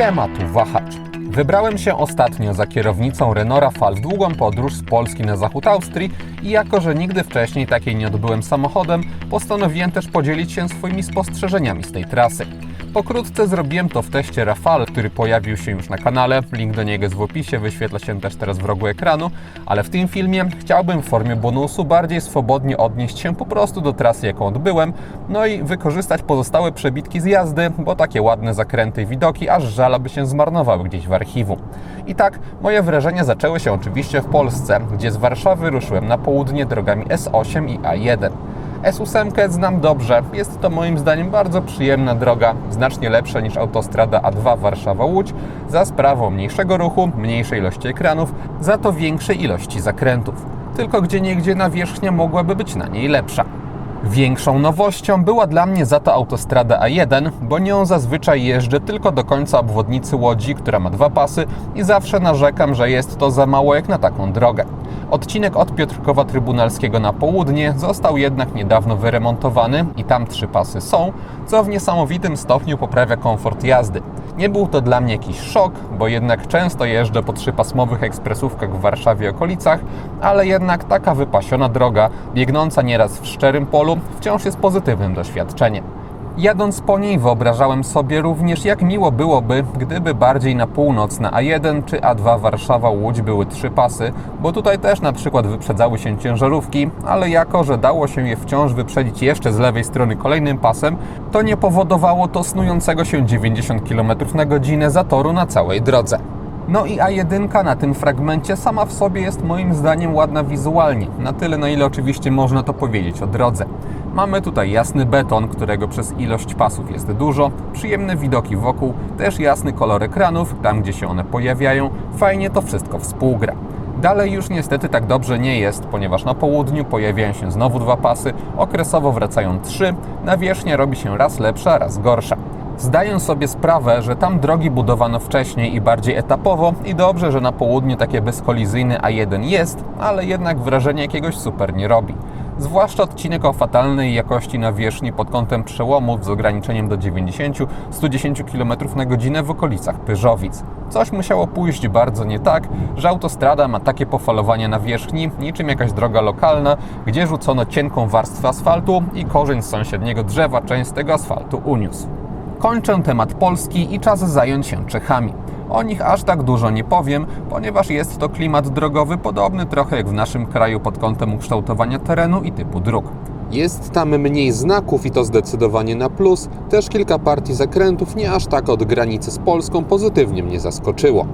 Siema, tu wahacz. Wybrałem się ostatnio za kierownicą Renault Rafale w długą podróż z Polski na zachód Austrii i jako, że nigdy wcześniej takiej nie odbyłem samochodem, postanowiłem też podzielić się swoimi spostrzeżeniami z tej trasy. Pokrótce zrobiłem to w teście Rafale, który pojawił się już na kanale, link do niego jest w opisie, wyświetla się też teraz w rogu ekranu, ale w tym filmie chciałbym w formie bonusu bardziej swobodnie odnieść się po prostu do trasy, jaką odbyłem, no i wykorzystać pozostałe przebitki z jazdy, bo takie ładne zakręty i widoki aż żal, aby się zmarnowały gdzieś w archiwum. I tak, moje wrażenia zaczęły się oczywiście w Polsce, gdzie z Warszawy ruszyłem na południe drogami S8 i A1. S8 znam dobrze. Jest to moim zdaniem bardzo przyjemna droga, znacznie lepsza niż autostrada A2 Warszawa-Łódź, za sprawą mniejszego ruchu, mniejszej ilości ekranów, za to większej ilości zakrętów. Tylko gdzie niegdzie nawierzchnia mogłaby być na niej lepsza. Większą nowością była dla mnie za to autostrada A1, bo nią zazwyczaj jeżdżę tylko do końca obwodnicy Łodzi, która ma dwa pasy i zawsze narzekam, że jest to za mało jak na taką drogę. Odcinek od Piotrkowa Trybunalskiego na południe został jednak niedawno wyremontowany i tam trzy pasy są, co w niesamowitym stopniu poprawia komfort jazdy. Nie był to dla mnie jakiś szok, bo jednak często jeżdżę po trzypasmowych ekspresówkach w Warszawie i okolicach, ale jednak taka wypasiona droga, biegnąca nieraz w szczerym polu, wciąż jest pozytywnym doświadczeniem. Jadąc po niej wyobrażałem sobie również, jak miło byłoby, gdyby bardziej na północ na A1 czy A2 Warszawa-Łódź były trzy pasy, bo tutaj też na przykład wyprzedzały się ciężarówki, ale jako, że dało się je wciąż wyprzedzić jeszcze z lewej strony kolejnym pasem, to nie powodowało to snującego się 90 km na godzinę zatoru na całej drodze. No i A1 na tym fragmencie sama w sobie jest moim zdaniem ładna wizualnie, na tyle na ile oczywiście można to powiedzieć o drodze. Mamy tutaj jasny beton, którego przez ilość pasów jest dużo, przyjemne widoki wokół, też jasny kolor ekranów, tam gdzie się one pojawiają, fajnie to wszystko współgra. Dalej już niestety tak dobrze nie jest, ponieważ na południu pojawiają się znowu dwa pasy, okresowo wracają trzy, nawierzchnia robi się raz lepsza, raz gorsza. Zdaję sobie sprawę, że tam drogi budowano wcześniej i bardziej etapowo i dobrze, że na południu takie bezkolizyjny A1 jest, ale jednak wrażenie jakiegoś super nie robi. Zwłaszcza odcinek o fatalnej jakości nawierzchni pod kątem przełomów z ograniczeniem do 90-110 km na godzinę w okolicach Pyżowic. Coś musiało pójść bardzo nie tak, że autostrada ma takie pofalowanie nawierzchni, niczym jakaś droga lokalna, gdzie rzucono cienką warstwę asfaltu i korzeń z sąsiedniego drzewa część z tego asfaltu uniósł. Kończę temat Polski i czas zająć się Czechami. O nich aż tak dużo nie powiem, ponieważ jest to klimat drogowy podobny trochę jak w naszym kraju pod kątem ukształtowania terenu i typu dróg. Jest tam mniej znaków i to zdecydowanie na plus. Też kilka partii zakrętów nie aż tak od granicy z Polską pozytywnie mnie zaskoczyło.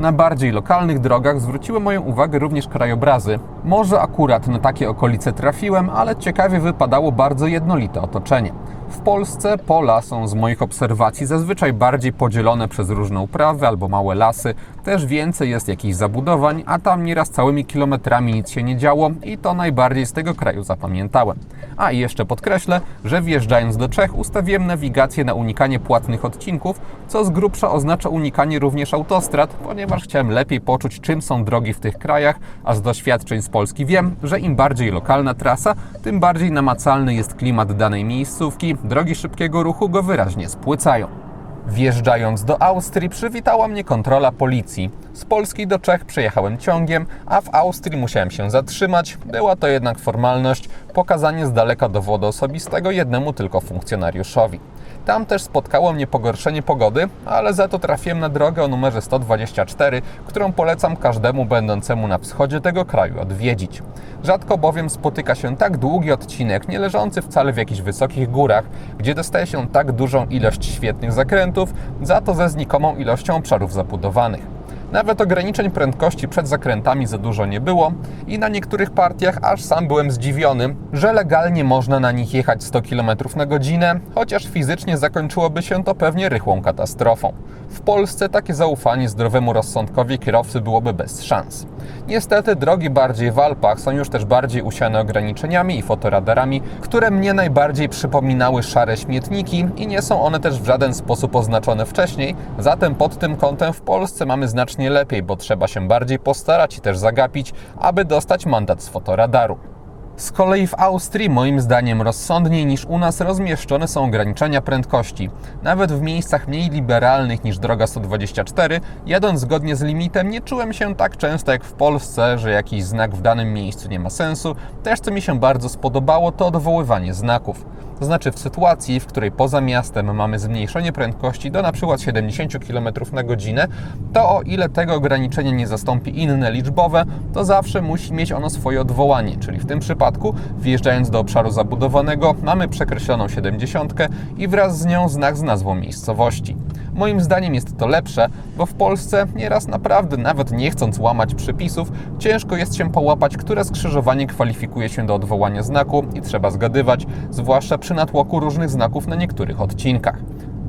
Na bardziej lokalnych drogach zwróciły moją uwagę również krajobrazy. Może akurat na takie okolice trafiłem, ale ciekawie wypadało bardzo jednolite otoczenie. W Polsce pola są z moich obserwacji zazwyczaj bardziej podzielone przez różne uprawy albo małe lasy, też więcej jest jakichś zabudowań, a tam nieraz całymi kilometrami nic się nie działo i to najbardziej z tego kraju zapamiętałem. A i jeszcze podkreślę, że wjeżdżając do Czech ustawiłem nawigację na unikanie płatnych odcinków, co z grubsza oznacza unikanie również autostrad, ponieważ chciałem lepiej poczuć czym są drogi w tych krajach, a z doświadczeń z Polski wiem, że im bardziej lokalna trasa, tym bardziej namacalny jest klimat danej miejscówki, drogi szybkiego ruchu go wyraźnie spłycają. Wjeżdżając do Austrii przywitała mnie kontrola policji. Z Polski do Czech przejechałem ciągiem, a w Austrii musiałem się zatrzymać. Była to jednak formalność, pokazanie z daleka dowodu osobistego jednemu tylko funkcjonariuszowi. Tam też spotkało mnie pogorszenie pogody, ale za to trafiłem na drogę o numerze 124, którą polecam każdemu będącemu na wschodzie tego kraju odwiedzić. Rzadko bowiem spotyka się tak długi odcinek, nie leżący wcale w jakichś wysokich górach, gdzie dostaje się tak dużą ilość świetnych zakrętów, za to ze znikomą ilością obszarów zabudowanych. Nawet ograniczeń prędkości przed zakrętami za dużo nie było i na niektórych partiach aż sam byłem zdziwiony, że legalnie można na nich jechać 100 km na godzinę, chociaż fizycznie zakończyłoby się to pewnie rychłą katastrofą. W Polsce takie zaufanie zdrowemu rozsądkowi kierowcy byłoby bez szans. Niestety drogi bardziej w Alpach są już też bardziej usiane ograniczeniami i fotoradarami, które mnie najbardziej przypominały szare śmietniki i nie są one też w żaden sposób oznaczone wcześniej, zatem pod tym kątem w Polsce mamy znacznie lepiej, bo trzeba się bardziej postarać i też zagapić, aby dostać mandat z fotoradaru. Z kolei w Austrii, moim zdaniem, rozsądniej niż u nas rozmieszczone są ograniczenia prędkości. Nawet w miejscach mniej liberalnych niż droga 124, jadąc zgodnie z limitem, nie czułem się tak często jak w Polsce, że jakiś znak w danym miejscu nie ma sensu. Też co mi się bardzo spodobało, to odwoływanie znaków. To znaczy w sytuacji, w której poza miastem mamy zmniejszenie prędkości do np. 70 km na godzinę, to o ile tego ograniczenia nie zastąpi inne liczbowe, to zawsze musi mieć ono swoje odwołanie, czyli w tym przypadku wjeżdżając do obszaru zabudowanego mamy przekreśloną 70 i wraz z nią znak z nazwą miejscowości. Moim zdaniem jest to lepsze, bo w Polsce nieraz naprawdę, nawet nie chcąc łamać przepisów, ciężko jest się połapać, które skrzyżowanie kwalifikuje się do odwołania znaku i trzeba zgadywać, zwłaszcza przy natłoku różnych znaków na niektórych odcinkach.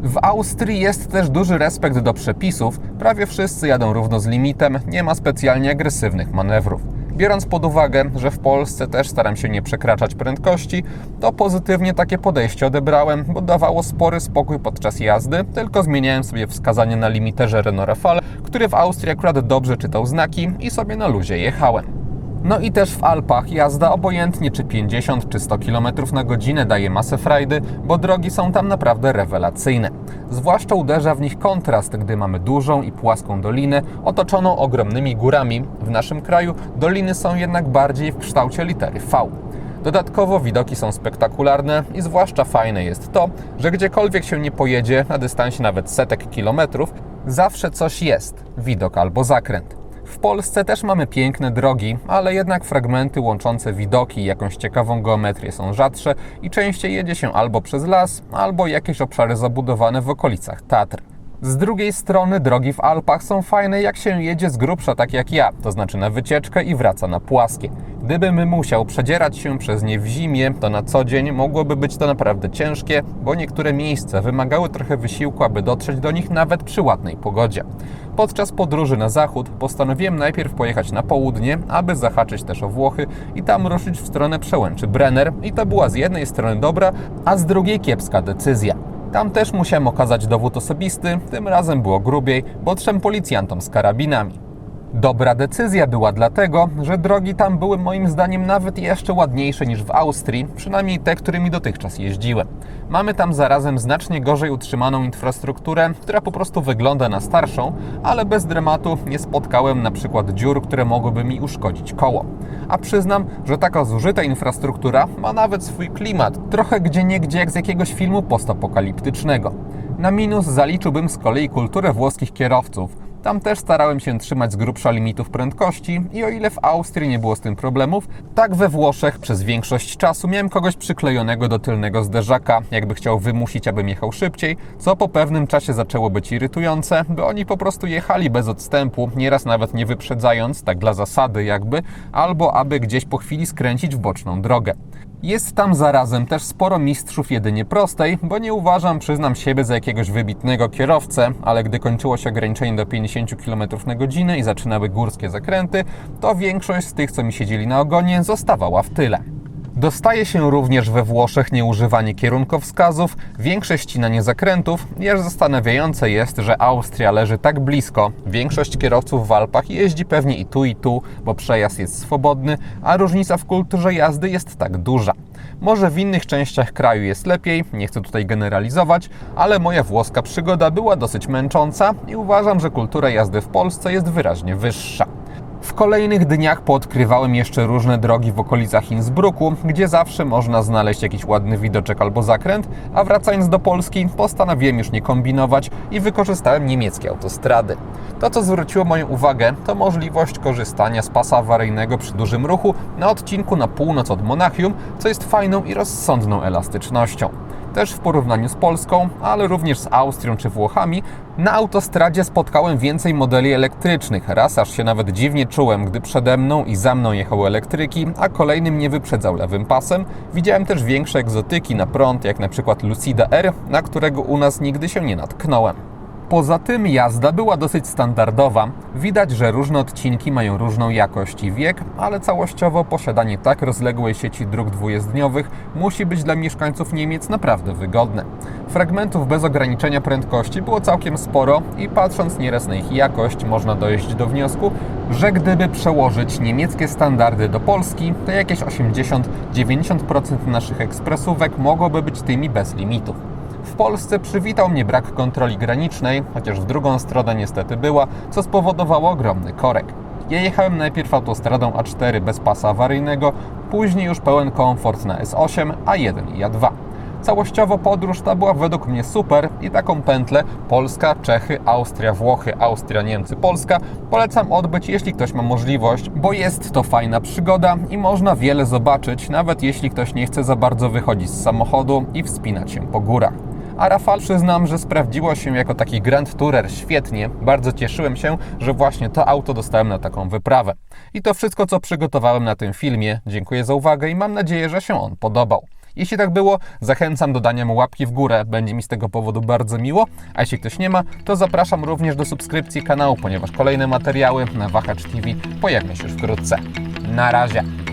W Austrii jest też duży respekt do przepisów, prawie wszyscy jadą równo z limitem, nie ma specjalnie agresywnych manewrów. Biorąc pod uwagę, że w Polsce też staram się nie przekraczać prędkości, to pozytywnie takie podejście odebrałem, bo dawało spory spokój podczas jazdy, tylko zmieniałem sobie wskazanie na limiterze Renault Rafale, który w Austrii akurat dobrze czytał znaki i sobie na luzie jechałem. No i też w Alpach jazda obojętnie czy 50 czy 100 km na godzinę daje masę frajdy, bo drogi są tam naprawdę rewelacyjne. Zwłaszcza uderza w nich kontrast, gdy mamy dużą i płaską dolinę otoczoną ogromnymi górami. W naszym kraju doliny są jednak bardziej w kształcie litery V. Dodatkowo widoki są spektakularne i zwłaszcza fajne jest to, że gdziekolwiek się nie pojedzie, na dystansie nawet setek kilometrów, zawsze coś jest widok albo zakręt. W Polsce też mamy piękne drogi, ale jednak fragmenty łączące widoki i jakąś ciekawą geometrię są rzadsze i częściej jedzie się albo przez las, albo jakieś obszary zabudowane w okolicach Tatr. Z drugiej strony drogi w Alpach są fajne jak się jedzie z grubsza tak jak ja, to znaczy na wycieczkę i wraca na płaskie. Gdybym musiał przedzierać się przez nie w zimie, to na co dzień mogłoby być to naprawdę ciężkie, bo niektóre miejsca wymagały trochę wysiłku, aby dotrzeć do nich nawet przy ładnej pogodzie. Podczas podróży na zachód postanowiłem najpierw pojechać na południe, aby zahaczyć też o Włochy i tam ruszyć w stronę przełęczy Brenner i to była z jednej strony dobra, a z drugiej kiepska decyzja. Tam też musiałem okazać dowód osobisty, tym razem było grubiej, bo trzem policjantom z karabinami. Dobra decyzja była dlatego, że drogi tam były moim zdaniem nawet jeszcze ładniejsze niż w Austrii, przynajmniej te, którymi dotychczas jeździłem. Mamy tam zarazem znacznie gorzej utrzymaną infrastrukturę, która po prostu wygląda na starszą, ale bez dramatu nie spotkałem na przykład dziur, które mogłyby mi uszkodzić koło. A przyznam, że taka zużyta infrastruktura ma nawet swój klimat, trochę gdzie niegdzie jak z jakiegoś filmu postapokaliptycznego. Na minus zaliczyłbym z kolei kulturę włoskich kierowców. Tam też starałem się trzymać z grubsza limitów prędkości i o ile w Austrii nie było z tym problemów, tak we Włoszech przez większość czasu miałem kogoś przyklejonego do tylnego zderzaka, jakby chciał wymusić, abym jechał szybciej, co po pewnym czasie zaczęło być irytujące, by oni po prostu jechali bez odstępu, nieraz nawet nie wyprzedzając, tak dla zasady jakby, albo aby gdzieś po chwili skręcić w boczną drogę. Jest tam zarazem też sporo mistrzów jedynie prostej, bo nie uważam, przyznam siebie za jakiegoś wybitnego kierowcę, ale gdy kończyło się ograniczenie do 50 km na godzinę i zaczynały górskie zakręty, to większość z tych, co mi siedzieli na ogonie, zostawała w tyle. Dostaje się również we Włoszech nieużywanie kierunkowskazów, większe ścinanie zakrętów, aż zastanawiające jest, że Austria leży tak blisko. Większość kierowców w Alpach jeździ pewnie i tu i tu, bo przejazd jest swobodny, a różnica w kulturze jazdy jest tak duża. Może w innych częściach kraju jest lepiej, nie chcę tutaj generalizować, ale moja włoska przygoda była dosyć męcząca i uważam, że kultura jazdy w Polsce jest wyraźnie wyższa. W kolejnych dniach poodkrywałem jeszcze różne drogi w okolicach Innsbrucku, gdzie zawsze można znaleźć jakiś ładny widoczek albo zakręt, a wracając do Polski postanowiłem już nie kombinować i wykorzystałem niemieckie autostrady. To, co zwróciło moją uwagę, to możliwość korzystania z pasa awaryjnego przy dużym ruchu na odcinku na północ od Monachium, co jest fajną i rozsądną elastycznością też w porównaniu z Polską, ale również z Austrią czy Włochami, na autostradzie spotkałem więcej modeli elektrycznych. Raz aż się nawet dziwnie czułem, gdy przede mną i za mną jechały elektryki, a kolejny mnie wyprzedzał lewym pasem. Widziałem też większe egzotyki na prąd, jak na przykład Lucida R, na którego u nas nigdy się nie natknąłem. Poza tym jazda była dosyć standardowa. Widać, że różne odcinki mają różną jakość i wiek, ale całościowo posiadanie tak rozległej sieci dróg dwujezdniowych musi być dla mieszkańców Niemiec naprawdę wygodne. Fragmentów bez ograniczenia prędkości było całkiem sporo i patrząc nieraz na ich jakość można dojść do wniosku, że gdyby przełożyć niemieckie standardy do Polski, to jakieś 80-90% naszych ekspresówek mogłoby być tymi bez limitów. W Polsce przywitał mnie brak kontroli granicznej, chociaż w drugą stronę niestety była, co spowodowało ogromny korek. Ja jechałem najpierw autostradą A4 bez pasa awaryjnego, później już pełen komfort na S8, A1 i A2. Całościowo podróż ta była według mnie super i taką pętlę Polska, Czechy, Austria, Włochy, Austria, Niemcy, Polska polecam odbyć, jeśli ktoś ma możliwość, bo jest to fajna przygoda i można wiele zobaczyć, nawet jeśli ktoś nie chce za bardzo wychodzić z samochodu i wspinać się po górach. A Rafał przyznam, że sprawdziło się jako taki Grand Tourer świetnie. Bardzo cieszyłem się, że właśnie to auto dostałem na taką wyprawę. I to wszystko, co przygotowałem na tym filmie. Dziękuję za uwagę i mam nadzieję, że się on podobał. Jeśli tak było, zachęcam do dania mu łapki w górę, będzie mi z tego powodu bardzo miło. A jeśli ktoś nie ma, to zapraszam również do subskrypcji kanału, ponieważ kolejne materiały na Wahacz TV pojawią się już wkrótce. Na razie!